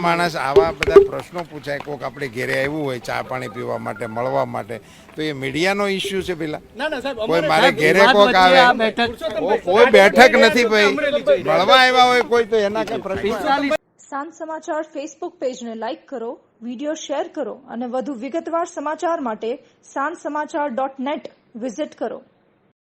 માણસ આવા બધા પ્રશ્નો પૂછાય કોક આપણે ઘેરે આવ્યું હોય ચા પાણી પીવા માટે મળવા માટે તો એ મીડિયાનો ઇસ્યુ છે પેલા. કોઈ મારે ઘેરે કોક આવે. કોઈ બેઠક નથી ભાઈ. મળવા આવ્યા હોય કોઈ તો એના કઈ પ્રશ્ન. સાંજ સમાચાર ફેસબુક પેજને લાઇક કરો વિડિયો શેર કરો અને વધુ વિગતવાર સમાચાર માટે સાંજ સમાચાર ડોટ નેટ વિઝિટ કરો.